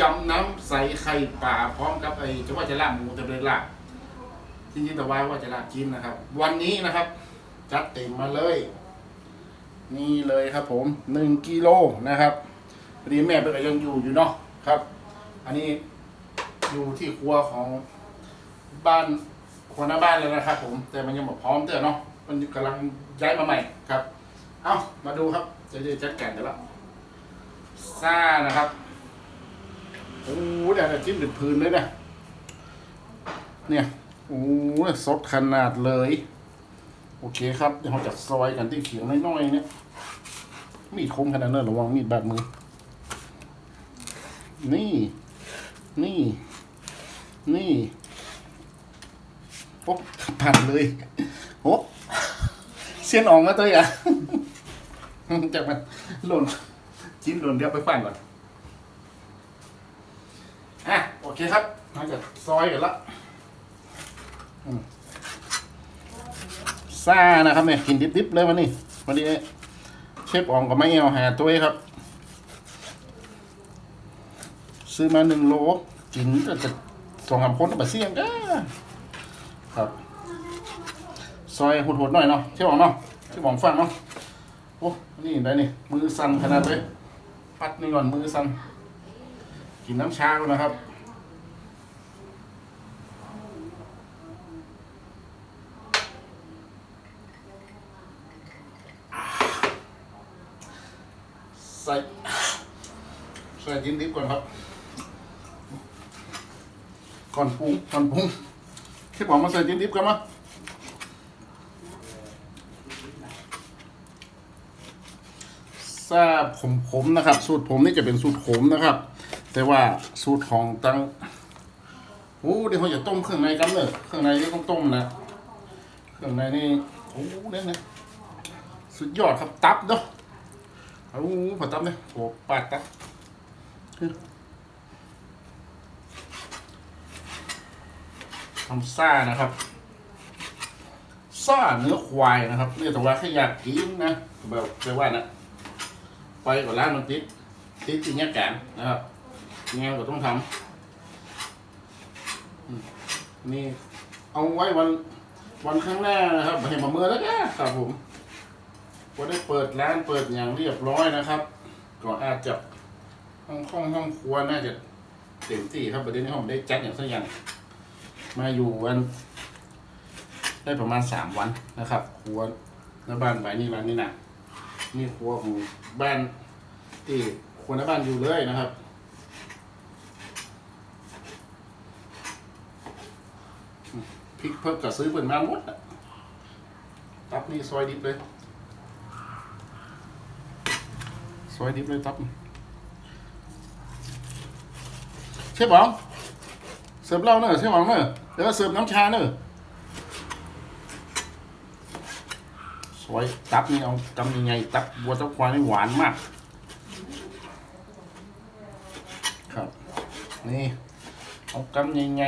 ยำน้ำใสไข่ปลาพร้อมกับไอ้จะว่าจะลาบหมูแต่เป็นลาบจริงๆแต่ว่าว่าจะลาบจีนนะครับ วันนี้นะครับจัดเต็มมาเลย นี่เลยครับ ผมหนึ่งกิโลนะครับพอดีแม่เป็นก็ยังอยู่อยู่เนาะครับ อันนี้อยู่ที่ครัวของบ้านครัวหน้าบ้านเลยนะครับ ผม แต่มันยังบอกพร้อมเตอเนาะมันกำลังย้ายมาใหม่ครับ เอามาดูครับจะได้จัดแการกันแล้วซ่านะครับ โอ้โหเดี๋ยวจะจิ้มเป็นพื้นเลยนะเนี่ยโอ้โหสดขนาดเลย โอเคครับเดี๋ยวเราจะซอยกันที่เขียงน้อยๆเนี่ย มีดคมขนาดนั้นระวังมีดบาดมือ นี่ นี่ นี่โอ๊บผ่านเลยโอ๊บเสียนออกมาตัวอย่ะจากมันหล่นจิ้มหล่นเดี๋ยวไปฟันก่อน อะโอเคครับเราจะซอยกันละซ่านะครับเนี่ยกินดิบๆเลยวันนี้วันนี้เชฟอองก็ไม่เอาหาตัวเองครับ ซื้อมาหนึ่งโลกินก็จะสองสามคนก็บเสี่ยงก็ครับ ซอยหดๆหน่อยเนาะเชี่ยวหองเนาะเชี่ยวหองฟังเนาะโอ้นี่ได้นี่มือสั่นขนาดเลยปัดนี่ก่อนมือสั่น กินน้ำชาก่อนนะครับใส่ใส่ดินดิบก่อนครับ ก่อนปรุงก่อนปรุงที่บอกมาใส่ดินดิบกันมาทราบผมผมนะครับ สูตรผมนี่จะเป็นสูตรผมนะครับ แต่ว่าสูตรของตังโอ้เดี๋ยวเขาจะต้มเครื่องในกันเลยเครื่องในนี่ต้องต้มนะเครื่องในนี่โอ้เนี่ยนะสุดยอดครับตับเนาะโอ้ผอตับเนี่ยโอ้ปาดตับทำซ่านะครับซ่าเนื้อควายนะครับเนี่ยแต่ว่าแค่อยากกินนะแบบแปลว่านะไปกับร้านมันติดติดจริงเงี้ยแกนนะครับ งานก็ต้องทำนี่เอาไว้วันวันข้างหน้านะครับเห็นมาเมื่อแล้วแกครับผมก็ได้เปิดร้านเปิดอย่างเรียบร้อยนะครับ ก็อาจจะห้องห้องห้องครัวน่าจะเต็มที่ครับประเด็นนี้ผมได้จัดอย่างสักอย่าง มาอยู่วัน ได้ประมาณสามวันนะครับ ครัวหน้าบ้านไปนี่ร้านนี่นะนี่ครัวของบ้านที่ครัวหน้าบ้านอยู่เลยนะครับ ริกเพิ่มกับซื้อเปิดมาหมดอะตับนี่ซอยดิบเลย ซอยดิบเลยตับเชฟบองเสิร์ฟเหล้าเนอะเชฟบองเนอะเดี๋ยวเสิร์ฟน้ำชาเนอะซอยตับนี่เอาทำยังไงตับวัวตับควายนี่หวานมาก ครับ นี่เอากำยังไง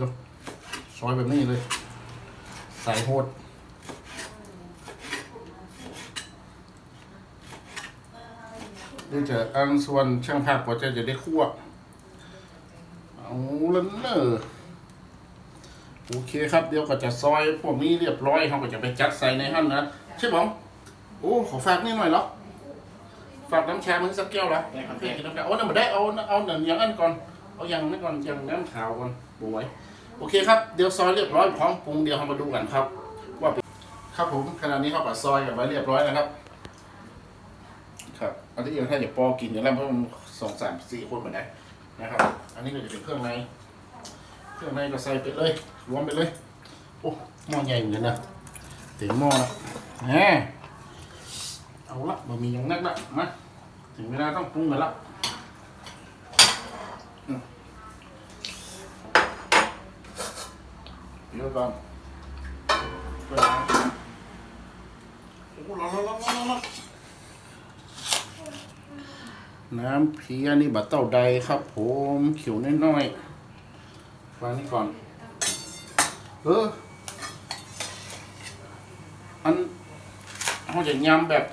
ดูซอยแบบนี้เลย ใส่โหดเดี๋ยวจะอันส่วนช่างภาพก็จะจะได้คั่วเอาแล้วเนอะโอเคครับเดี๋ยวก็จะซอยพวกนี้เรียบร้อยเขาก็จะไปจัดใส่ในหั่นนะใช่ปะโอ้ขอฝากนี่หน่อยเหรอฝากน้ำชามึงสักแก้วเหรอโอเคกินน้ำชาโอ้นั่นมาได้เอาเอาหนึ่งอย่างนั้นก่อน เอาอย่างนั้นก่อนย่างน้ำขาวก่อนบวยโอเคครับเดี๋ยวซอยเรียบร้อยพร้อมปรุงเดี๋ยวเรามาดูกันครับ ว่าครับผมขณะนี้เขาก็ซอยกันไว้เรียบร้อยนะครับ ครับอันที่ยังถ้าอย่าปอกินอย่างนั้นเพราะมันสองสามสี่คนเหมือนกันะครับ อันนี้ก็จะเป็นเครื่องในเครื่องในก็ใส่ไปเลยรวมไปเลยโอ้หม้อใหญ่เหมือนกันนะเต็มหม้อละแหมเอาละบะหมี่ย่างนักละมาถึงเวลาต้องปรุงกันละอืม เดี๋ยวก่อนไปล้างโอ้ร้อนร้อนร้อนร้อนร้อนน้ำเพียนี่บะเต้าใดครับ ผมเขียวน้อยๆวางนี่ก่อน เออ อันเราจะยำแบบ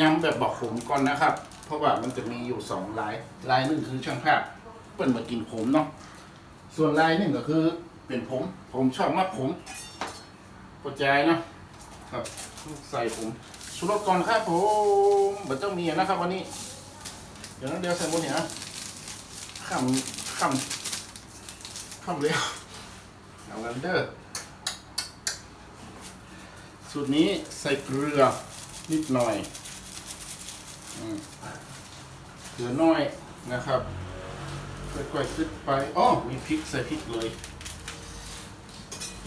ยำแบบบอกขมก่อนนะครับ เพราะว่ามันจะมีอยู่สองลาย ลายหนึ่งคือช่างภาพเปิ้นมากินขมเนาะ ส่วนลายหนึ่งก็คือ เป็นผม ผมชอบมากผมปวดใจเนะครับใส่ผมชุรสก่อนครับผมมันต้องมีนะครับวันนี้ เดี๋ยวนั้นเดี๋ยวใส่บนเนี่ยนะขำขำขำเร็วเอากันเด้อสูตรนี้ใส่เกลือนิดหน่อยเกลือน้อยนะครับค่อยๆขึ้นไปอ๋อมีพริกใส่พริกเลย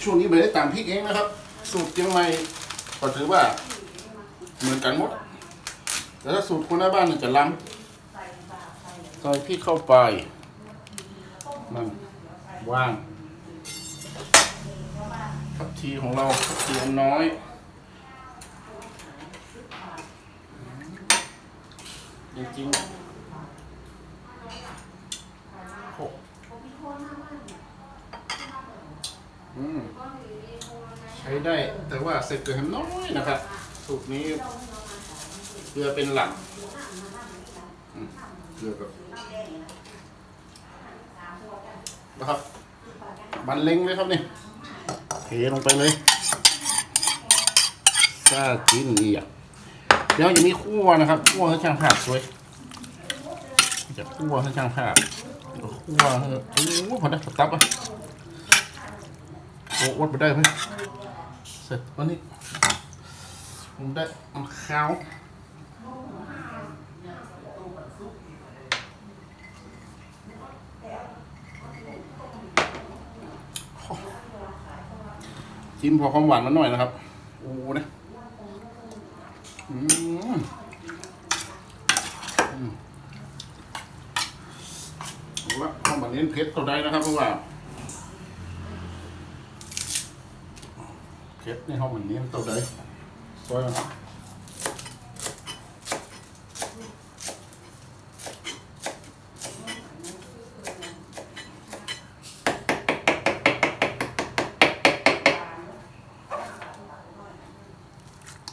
ช่วงนี้ไม่ได้ตามพริกเองนะครับ สูตรเชียงใหม่ก็ถือว่าเหมือนกันหมด แต่ถ้าสูตรคนหน้าบ้านเนี่ยจะล้ำใส่พริกเข้าไปนั่นว่างทับทีของเราทับทีอันน้อยจริงๆหก อืมใช้ได้แต่ว่าใส่เกลือให้น้อยนะครับ สูตรนี้เกลือเป็นหลักอืมเกลือกับนะครับบันเล็งเลยครับนี่เทลงไปเลยซากินอีกเดี๋ยวจะมีคั่วนะครับคั่วให้ช่างภาพสวยจะคั่วให้ช่างภาพคั่วให้โอ้โหพอได้ตับอะ โอ้วัดไปได้ไหมเสร็จวันนี้ผมได้เอาข้าวจิ้มพอความหวานมาหน่อยนะครับโอ้นะอืมอืมว่าความหวานเน้นเผ็ดตัวใดนะครับเพราะว่า เผ็ดในห้องมันนี้มันตัวใดซอยมัน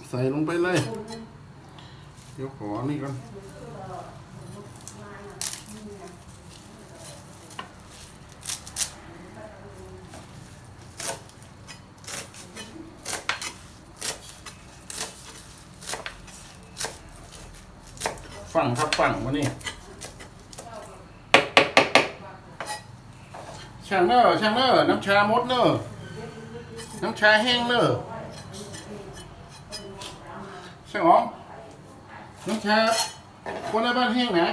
ใส่ลงไปเลย เดี๋ยวขอนี่ก่อน ฝั่งวันนี้ช่างเนอร์ช่างเนอร์น้ำชามดเนอร์น้ำชาแห้งเนอร์ช่างอ๋องน้ำชาคนในบ้านแห้งนะ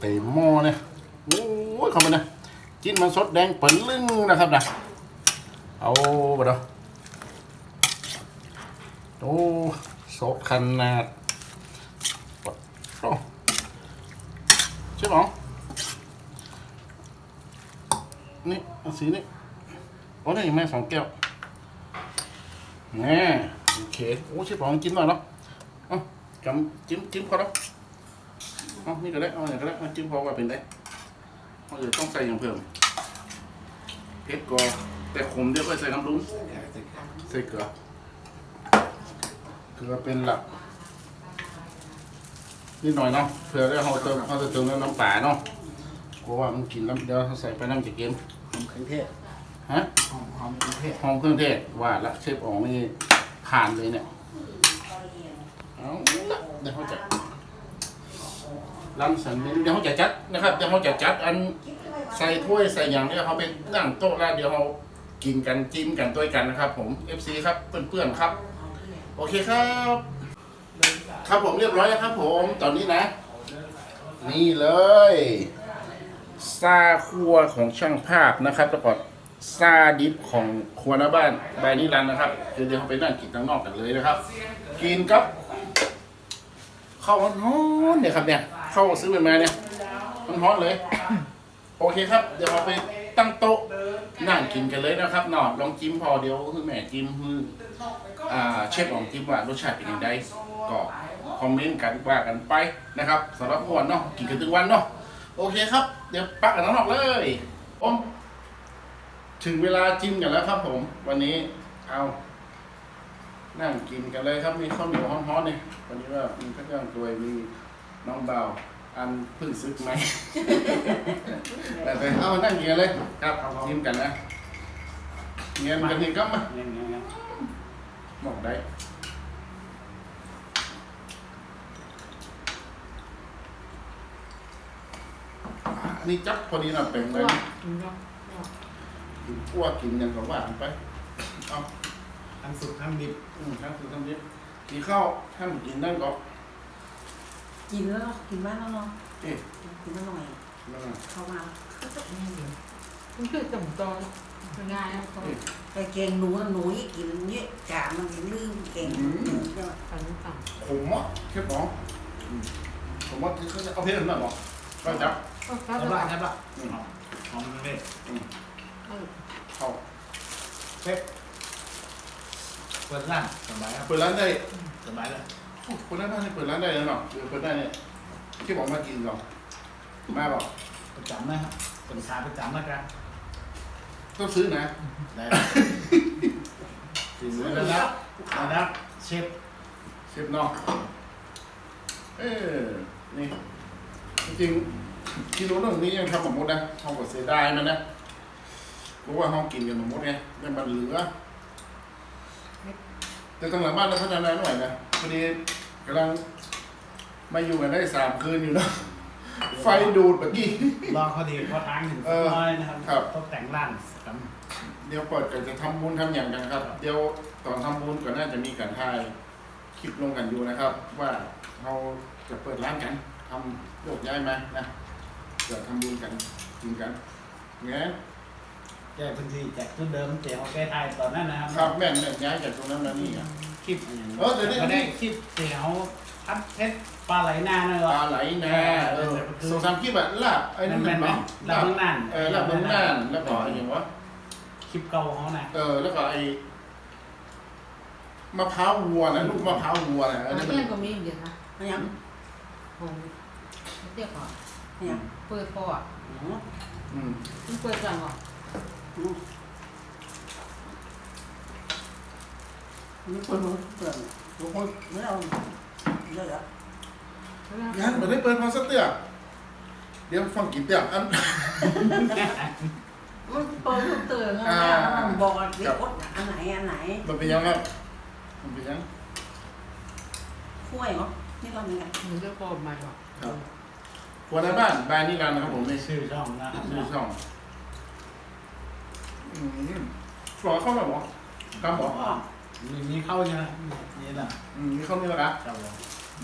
เต็มหม้อเนี่ยโอ้ยเข้ามานะกินมันสดแดงเปิดลึงนะครับนะ เอาไปดูโอ้สดขนาดโอ้ใช่ไหมนี่เอาสีนี่โอ้นี่แม่สองแก้วแน่โอเคโอ้ใช่ปองจิ้มหน่อยเนาะเอ้ากำจิ้มจิ้มพอแล้วเอานี่ก็ได้เอาอย่างก็ได้จิ้มพอว่าเป็นได้เราจะต้องใส่อย่างเพิ่มเผ็ดก็ แต่ขมเดี๋ยวค่อยใส่น้ำรุ้งใส่เกลือ เกลือเป็นหลัก นิดหน่อยเนาะเผื่อได้เราเติมเราจะเติมน้ำปลาเนาะกลัวว่ามันกินแล้วเดี๋ยวเราใส่ไปน้ำจะเกมหอมเครื่องเทศฮะหอมหอมเครื่องเทศหอมเครื่องเทศว่าละเชฟอ๋องนี่ผ่านเลยเนี่ยเอาละเดี๋ยวเขาจะรังสรรค์เมนูเดี๋ยวเขาจะจัดนะครับเดี๋ยวเขาจะจัดอันใส่ถ้วยใส่อย่างเนี้ยเขาไปนั่งโต๊ะแล้วเดี๋ยวเขา กินกันจิ้มกันด้วยกันนะครับผม FC ครับเพื่อนๆครับ โอเคครับ ครับผมเรียบร้อยแล้วครับผมตอนนี้นะ นี่เลยซาครัวของช่างภาพนะครับแล้วก็ซาดิฟของครัวหน้าบ้านบายนิรันดร์นะครับเดี๋ยวเดี๋ยวเราไปนั่งกินข้างนอกกันเลยนะครับ กินครับข้าวร้อนๆเนี่ยครับเนี่ยข้าวซื้อเป็นมาเนี่ยมันร้อนเลย โอเคครับ เดี๋ยวเราไป ตั้งโต๊ะนั่งกินกันเลยนะครับหนอดลองจิ้มพอเดี๋ยวคือแม่จิ้มคืออ่าเชฟลองจิ้มว่ารสชาติเป็นยังไงก็คอมเมนต์กันว่ากันไปนะครับสำหรับวันเนาะกินกันทุกวันเนาะโอเคครับ เดี๋ยวปักกันน้องๆเลยผมถึงเวลาจิ้มกันแล้วครับผม วันนี้เอานั่งกินกันเลยครับมีข้าวเหนียวฮ้อนๆเนี่ยวันนี้ว่ามีข้าวเจ้างตัวยมีน้องเบา อันเพิ่งซึกไหม แต่ไปเอานั่งกินกันเลยครับชิมกันนะเงียนกันนี่ก็มาเนี่ยเนี่ยเนี่ยบอกได้อันนี้จับพอดีนะเป็นเลยกินขั้วกินอย่างกับหวานไปเอาทั้งสุกทั้งดิบอืมครับคือทำนี้กินข้าวท่านกินนั่นก็ กินแล้วเนาะกินบ้านแล้วเนาะเอ๊ะกินแล้วหน่อยนั่นน่ะเข้ามามันคือต่ำตอนง่ายนะเขาไปเก่งหนูหนูยี่กินเนี่ยจานมันลืมเก่งฝันต่ผมอะแค่บอกอืมผมว่าที่เขาจะเอาเพชรหน่อยบอกก็จับำก็ใช่จะปะแบบใช่ปะหอมเลยเข้าเป๊ะเปิดร้านสบายครับเปิดร้านได้สบา ยเลยเปิดร้านได้เปิดร้านได้แล้วเนาะเออเปิดได้เนี่ยที่บอกมากินก่อนมาบอกประจำนะครับเป็นขาประจำนะครับต้องซื้อนะได้ซื้อแล้วนะนะครับเชฟเชฟเนาะเออนี่จริงๆกิโลหนึ่งนี้ยังทำหมดนะห้องก็เสียดายมันนะเพราะว่าห้องกินกันหมดไงยังมันเหลือแต่ทางหลังบ้านเราพัฒนาหน่อยนะ พอดีกำลังมาอยู่กันได้สามคืนอยู่เนอะไฟดูดเมื่อกี้ รอเขาดีเขาทางถึงเออน้อยนะครับครับ ต้องแต่งร้านครับเดี๋ยวเปิดกันจะทำบุญทำอย่างกันครับ เดี๋ยวตอนทำบุญก็น่าจะมีการถ่ายคลิปลงกันอยู่นะครับ ว่าเราจะเปิดร้านกันทำโยกย้ายมานะจะทำบุญกันจริงกันงั้นแก้พื้นที่จากจุดเดิมเจ๋วแก้ไทยตอนนั้นนะครับครับแม่นแม่นย้ายจากตรงนั้นมานี่อะ คลิปอย่างเออแต่นี่ ก็ได้คลิปเจ๋วพัดเพชรปลาไหลนาเนปอะลาไหลนาเออสองสามคลิปอะลาบไอ้นั่นแม่นๆเนาะลาบเมืองน่านเออลาบเมืองน่านแล้วก็ไอ้อย่างวะคลิปเก่าเขานะเออแล้วก็ไอ้มะพร้าววัวนะลูกมะพร้าววัวนะเอออันนั่นมันนี้ก็มีอยู่นะไม่ยังผมเรียกก่อนไม่ยังเปิดพออืมมันเปิดจังหรอมั นเปิดมันเปิดทุกคนไม่เอาเยอะแยะยังไม่ได้เปิดพอสักเตี้ยเดี๋ยวฟังกินเตี้ยอัน มันเปิดมันเตือนนะมันบอกว่าเด็กกดอันไหนอันไหนมันเป็นยังครับมันเป็นยังคุ้ยเหรอนี่เรามีกันมันจะปลอมมาหรอครับครัวในบ้านบายนิรันดร์นะครับผมในชื่อช่องนะครับชื่อช่องอืมฝอเข้ามาบอกกำบอก อ มีมีเข้าใช่ไหมนี่นะอืมมีเข้านี่แล้วนะครับผม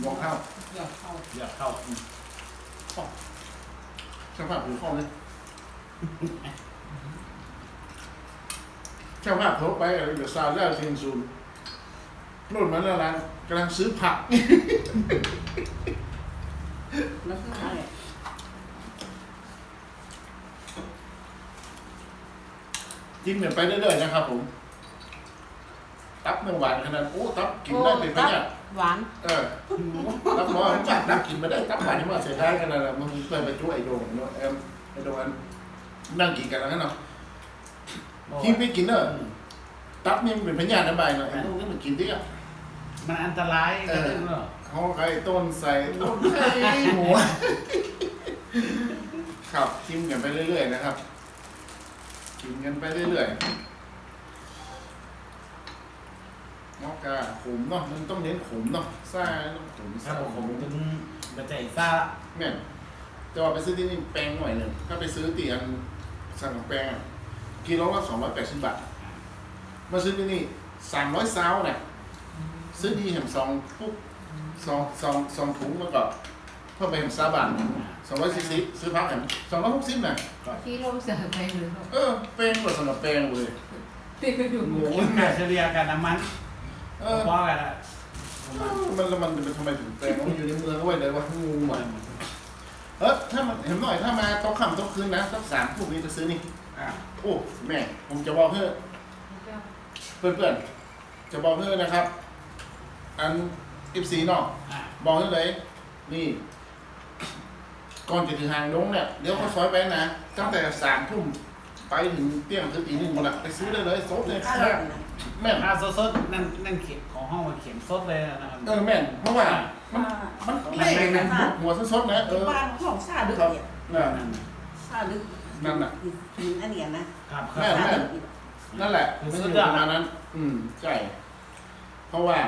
บอกเข้าอยากเข้าอยากเข้าอืมช่างภาพถือข้อเลยช่างภาพโทรไปเดี๋ยวซาวแล้วเซียงซูนนู่นมันแล้วนะกำลังซื้อผัก แล้วก็อะไรกินเหมือนไปเรื่อยๆนะครับผม ตับเนื้อหวานขนาดโอ้ตับกินได้เป็นพะเนี่ยหวาน เออตับหมอจับนักกินมาได้ตับหวานที่ว่าเสียดายขนาดนั้นมันเคยไปช่วยไอ้โดงเนาะเอ็มไอ้โดงอันนั่งกินกันแล้วกันเนาะที่พี่กินเนอะตับนี่มันเป็นพญานาใบเนาะไอ้โดงนี่มันกินดิอะมันอันตรายก็ได้เนอะเขาไก่ต้นใส่ต้นไข่หัวครับกินกันไปเรื่อยๆนะครับกินกันไปเรื่อยๆ มอกกาขมเนาะมันต้องเน้นขมเนาะซ่าต้องขมครัซ่าบขผมมถึงบัจจัยซ่าแม่นแต่ว่าไปซื้อที่นี่แปลงหน่อยหนึ่งถ้าไปซื้อตีอันสั่งแปลงอะกิโลละสองร้อยแปดสิบบาทมาซื้อที่นี่สามร้อยซาวเนี่ยซื้อดีเห็นสองปุ๊บสองสองสองถุงแล้วก็เพิ่มไปเห็นซาบานสองร้อยสี่สิบซื้อพักเห็นสองร้อยหกสิบน่ะที่เราเสียไปหรือเออแปลงกว่าสำหรับแปลงเลยที่ไปดูโอ้โหค่าเฉลี่ยกันน้ำมัน เออพอกันอะมันแล้วมันมันทำไมถึงแปลงมันอยู่ในเมืองก็ไว้เลยว่างูมันเออถ้ามันเห็นหน่อยถ้ามาต้องค่ำต้องคืนนะสักสามพวกนี้ไปซื้อนี่อ่าโอ้แม่ผมจะบอกเพื่อเพื่อนเพื่อนๆจะบอกเพื่อนนะครับ อันอิบสีเนาะอ่าบอกให้เลยนี่ ก่อนจะถึงหางดงเนี่ยเดี๋ยวเขาซอยไปนะตั้งแต่สามทุ่มไปถึงเที่ยงคืนตีหนึ่งหมดละไปซื้อได้เลยซดเลยข้าวเริ่มนะ แม่นถ้าสดๆนั่นนั่นเขียนของห้องมันเขียนสดเลยนะครับ เออแม่นเพราะว่ามันมันเละนะหัวสดๆนะเออบ้านของซาดึกเนี่ยนั่นนั่นซาดึกนั่นน่ะกินอันเนี้ยนะครับคแม่รับซาดึกนั่นแหละคือมันซื้จะออยู่ได้ประมาณนั้น อืมใช่เพราะว่า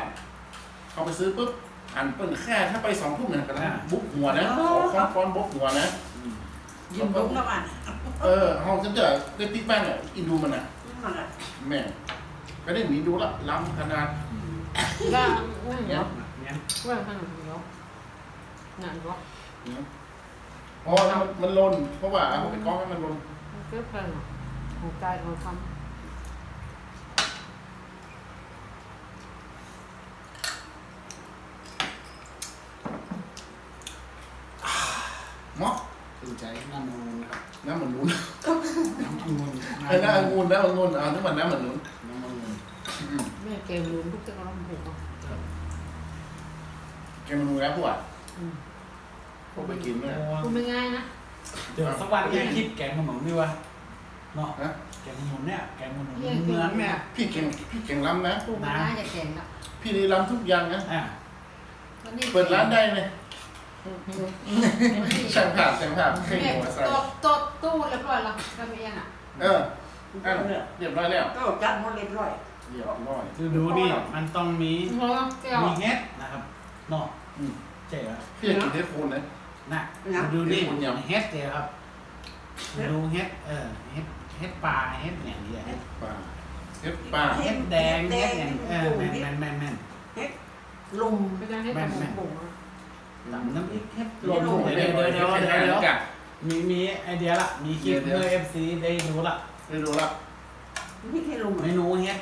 เขาไปซื้อปุ๊บอันเปิ้ลแค่ถ้าไปสองทุ่มเนี่ยก็นะบุกหัวนะคอนฟอนบุกหัวนะอืมยินดุแล้วมันเออห้องฉันจะได้ติ๊กบ้านเนี่ยอินดูมันอะมันอะแม่ก็ ได้หมีดูละล้ำขนาดก็นั่นเนี่ยเนาะเนี่ยว่าขนมเนาะนั่นเนาะเนี่ยเพราะว่ามันมันลนเพราะว่าเอาไปกล้องให้มันลนเพื่อเพลินหัวใจของคเนาะตื่นใจน้ำมันครับน้ำมันนุนน้ำมันเออน้ำองุ่นน้ำองุ่นอ่าทุกวันน้ำมันนุน น้ำมันำแม่เกมลืมทุกจังหวัดผูกอะแกมันนุนแล้วพวกอืมพวกไปกินเนี่ยคุณไม่ง่ายนะเดี๋ยวสักวันจะคิดแกงขนมดีวะเนาะนะแกงขนมเนี่ยแกงขนมเมืองเนี่ย พี่เก่งพี่เก่งล้ำนะคุณไม่ง่ายจะแข่งอะพี่นี่ล้ำทุกอย่างนะ อ่าเปิดร้านได้ไหมช่างภาพช่างภาพเคยแม่หัวใส่ตดตดตู้เรียบร้อยแล้วก็ไม่ยังอะเออ อะเรียบร้อยแล้ว ก็จัดหมดเรียบร้อย เรียบร้อยคือดูนี่มันต้องมีเพราะแก้วมีเฮ็ดนะครับเนาะอืมเจ๋อพี่อยากกินเทปคูณนะนะดูนี่เฮ็ดเจ๋อครับดูเฮ็ดเออเฮ็ดเฮ็ดปลาเฮ็ดอย่างเดียวปลาเทปปลาเฮ็ดแดงเฮ็ดอย่างเออแม่นแม่นแม่นแม่นลุมไม่ได้ให้ทำบุ๋งอะตำน้ำพริกเฮ็ดรวมเดี๋ยวถุงเดี๋ยวเดี๋ยวเดี๋ยวเดี๋ยวเดี๋ยวกับมีมีไอเดียละมีคลิปเพื่อเอฟซีได้ดูละไม่รู้ละนี่แค่ลุมเมนูเฮ็ด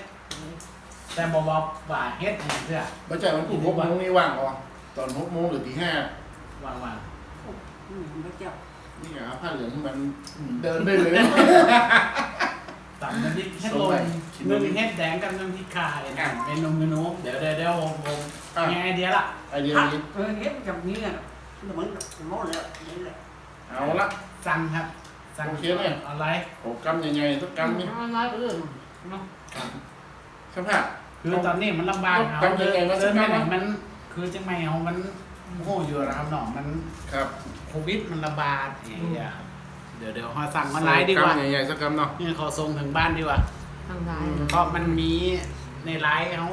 แต่บอกว่าว่าเฮ็ดอย่างเพื่อบัจจัยมันถูกหกโมงนี่ว่างอ๋อตอนหกโมงหรือตีห้าวางวางอืมพระเจ้านี่ไงผ้าเหลืองที่มันเดินได้เลยตำน้ำพริกเฮ็ดลมนึ่งเฮ็ดแดงกับน้ำพริกข่าเลยนะเมนูเมนูเดี๋ยวเดี๋ยวเดี๋ยวผมผมอะมีไอเดียละไอเดียพักนี้เออเฮ็ดกับนี้อะเหมือนหมดแล้วนี่แหละเอาละ สั่งครับ สั่งโอเคเนี่ยอะไรโอ้กำยังไงสักกำนี่มันน้อยเรื่องเนาะ ช่างภาพ คือตอนนี้มันลำบากเอาทำยังไงวะเดินไปไหนสักครั้งมัน คือจังไม่เอามันโง่อยู่นะครับน้องมันครับโควิดมันระบาดอย่างเงี้ยครับเดี๋ยวเดี๋ยวขอสั่งออนไลน์ดีกว่ากำยังไงสักกำเนาะนี่ขอส่งถึงบ้านดีกว่าทางใดเพราะมันมีในไลน์เขา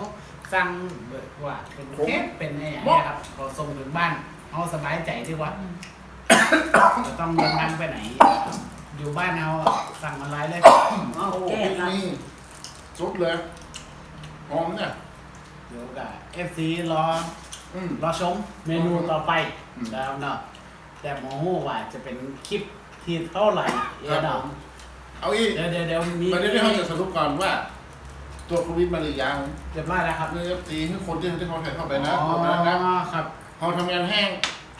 สั่งแบบว่าเป็นเคสเป็นอะไรอย่างเงี้ยครับขอส่งถึงบ้านเขาสบายใจดีกว่าจะต้องเดินทางไปไหน อยู่บ้านเอาสั่งออนไลน์เลยเอาโอ้แก้พี่ละนี่สุดเลย หอมเนี่ยเดี๋ยวกับเอฟซีรออืม รอชมเมนูต่อไปอืม แล้วเนาะแต่หมอหูว่าจะเป็นคลิปที่เท่าไหร่เอครับผเนาะมเอาอีกเดี๋ยวเดี๋ยวเดี๋ยวมีประเด็นที่เขาจะสรุปก่อนว่า ตัวโควิดมาหรือยังเรียบร้อยแล้วครับเนื้อตีให้คนที่ที่เขาถ่ายเข้าไปนะอ๋อตรวจมาแล้วนะครับครับเขาทำงานแห้ง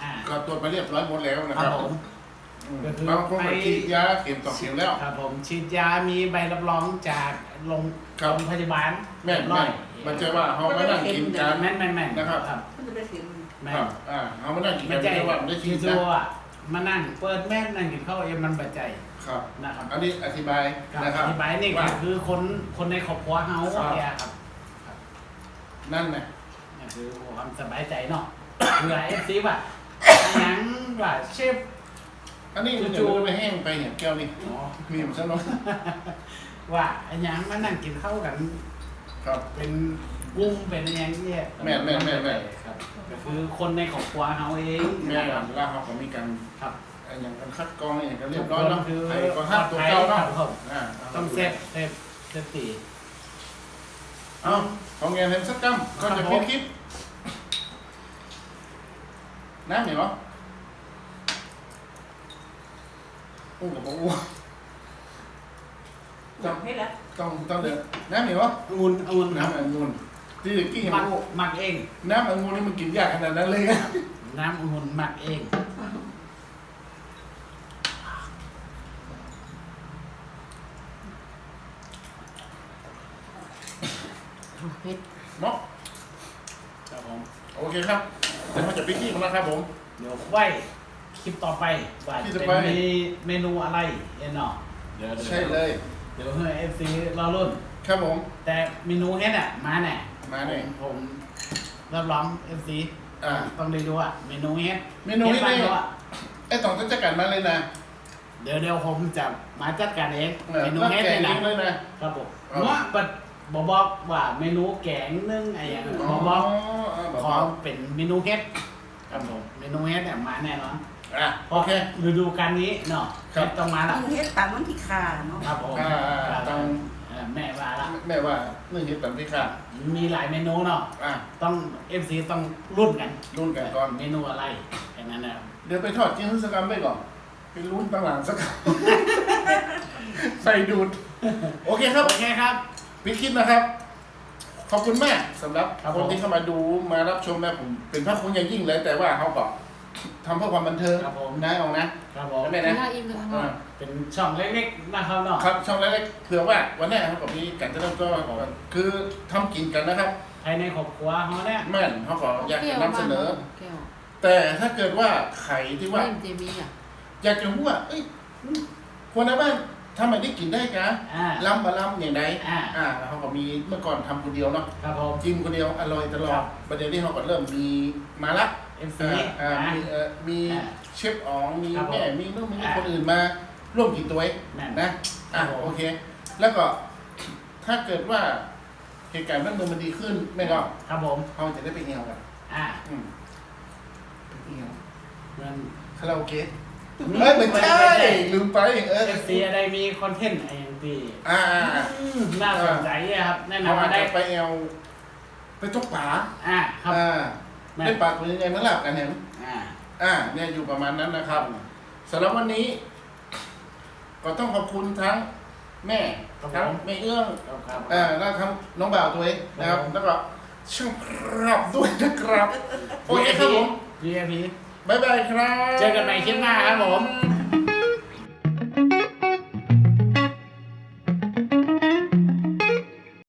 อ่าก็ตรวจไปเรียบร้อยหมดแล้วนะคครัรับบผม อืมก็คือบางคนไปก็ฉีดยาเข็มสองเข็มแล้ว ครับผมฉีดยามีใบรับรองจากโรง ครับ โรงพยาบาลแม่นเรียบร้อแม่ยนมันจะว่าเขามานั่งกินกัน แม่นแม่นแม่นนะครับครับมันจะไปเสียงแม่ครันบอ่าเขามานั่งกินไม่กันใจไม่ได้ว่าไม่ได้ฉีคือดตันะวอะมานั่งเปิดแม่นนั่งกินข้าวเองมันปัจจัยครับ นะครับอันนี้อธิบายครับนะคอรับธิบายนี่ว่า คือคนคนในครอบครัวเฮาครับ เนี่ยครับนั่นไงนี่คือความสบายใจเนาะเผื่อเอฟซีว่าอันหยังว่าเชฟอันนี้มันจู่จะๆไปแห้งไปเนี่ยแก้วนี่อ๋อมีมันซะเนาะ ว่าอันหยังมานั่งกินข้าวกัน ครับ เป็นกุ้งเป็นอะไรอย่างเงี้ยแม่นแม่นแม่นแม่น ครับก็คือคนในครอบครัวเฮาเองแม่นะครับล่าเขาก็มีการครับไอ้อย่างกันคัดกรองอย่างกันเรียบร้อยแล้วคือไอ้ก็ห้ามตัวเก้าคเนาะรับผมอ่าต้องเซฟเซฟเซฟตีเอาของเงินเห็นสักกำก็จะพิคิดน้ำเหนียวอู้กับอู้ จงให้แหละต้องต้องเดินน้ำเหนียวองุ่นองุ่นน้ำองุ่นที่จะกิ้มักหมักเอง น้ำองุ่นนี่มันกินยากขนาดนั้นเลยน้ำองุ่นหมักเองเผ็ดเนาะครับผมโอเคครับเดี๋ยวมาจะไปกิ้งแล้วครับผมเดี๋ยวไว้คลิปต่อไปว่าจะเป็นเมนูอะไรเอ็นเนาะใช่เลย เดี๋ยวให้เอฟซีรอรุ่น ครับผม แต่เมนูเฮ็ดอะ มาแน่มาแน่ผมผมรับรองเอฟซีอ่า ต้องได้ดูอะเมนูเฮ็ดเมนูเฮ็ดบ้านนี่เขาอะไอ้ต่องต้องจัดการมาเลยนะเดี๋ยวเดี๋ยวผมจะมาจัดการเองเออเมนูแล้วเฮ็ดแกงนี่เอนะงเลยนะ ครับผมครับ ว่าบัดบอบอกว่าเมนูแกงนึ่งอะไรอย่างเงี้ยบอบอกอ๋อขอเป็นเมนูเฮ็ดครับผมเมนูเฮ็ดเนี่ยมาแน่นอน อะเพโอราะเคฤดูกาลนี้เนาะครับเฮ็ดต้องมาละมึงเฮ็ดตามมันที่ขาเนาะครับผมอ่าอ่าต้อง เอ่อแม่ว่าละแม่ว่านึ่งเห็ดตันพี่ค่ะมีหลายเมนูเนาะอะต้องเอฟซีต้องรุ่นกันรุ่นกันก่อน เมนูอะไรแค่นั้นนะเดี๋ยวไปทอดจิ้นสกรรมไปก่อนไปรุ่นตั้งหลังสักใส่ดูด โอเคครับ โอเคครับพี่คิดนะครับ ขอบคุณมากสำหรับครับคนผมที่เข้ามาดูมารับชมนะผมเป็นพระคุณอย่างยิ่งเลยแต่ว่าเขาก็ ทำเพื่อความบันเทิงครับผม นะเอานะครับผมแม่ไม่นะน่าอิ่มเลยอ่าเป็นช่องเล็กๆนะครับเนาะครับช่องแรกๆเผื่อว่าวันนี้เขาก็มีการจะเริ่มต้นคือทำกินกันนะครับภายในครอบครัวเขาเนี่ยแม่นเขาก็อยากจะนำเสนอ แก้วแต่ถ้าเกิดว่าไข่ที่ว่า เล่มเจมีอะอยากจะรู้ว่าเอ้ยคนในบ้านทำไมได้กินได้กะอ่า ล้ำมาล้ำอย่างไรอ่า อ่าเขาก็มีเมื่อก่อนทำคนเดียวเนาะครับผมจิ้มคนเดียวอร่อยตลอครัดบ ประเดี๋ยวนี้เขาก็เริ่มมีมาละ เอฟซีอ่าอ่านะ มีเอ่อมีอ่าเชฟอ๋องมีครับผมแม่มีนู่นมีนี่อ่าคนอื่นมาร่วมกินตัวเองนั่นนะอะครับผม โอเค แล้วก็ถ้าเกิดว่าเหตุการณ์บ้านเมืองมันดีขึ้นไม่ก็ครับผม เขาจะได้ไปเหี่ยวกันอ่าอืมไปเหี่ยวเงิน คาราโอเกะเอ้ยไม่ใช่ลืมไปเออเอฟซีอะไรมีคอนเทนต์อะไรอย่างที่อ่าอืมน่าสนใจอะครับแนะเรานำอามาจได้จะไปแอลไปจกป่าอ่าครับ อ่า แม่ได้ปลาตัวยังไงเมื่อหลับกันเห็นอ่าอ่า เนี่ยอยู่ประมาณนั้นนะครับสำหรับวันนี้ ก็ต้องขอบคุณทั้งแม่ครับทั้งผมแม่เอื้องครับครับอ่าแล้วทั้งน้องบ่าวตัวเองนะครับครับผมแล้วก็ช่างภาพด้วยนะครับโอเคครับผม VIP บ๊ายบายครับ เจอกันใหม่คลิปหน้าครับผมค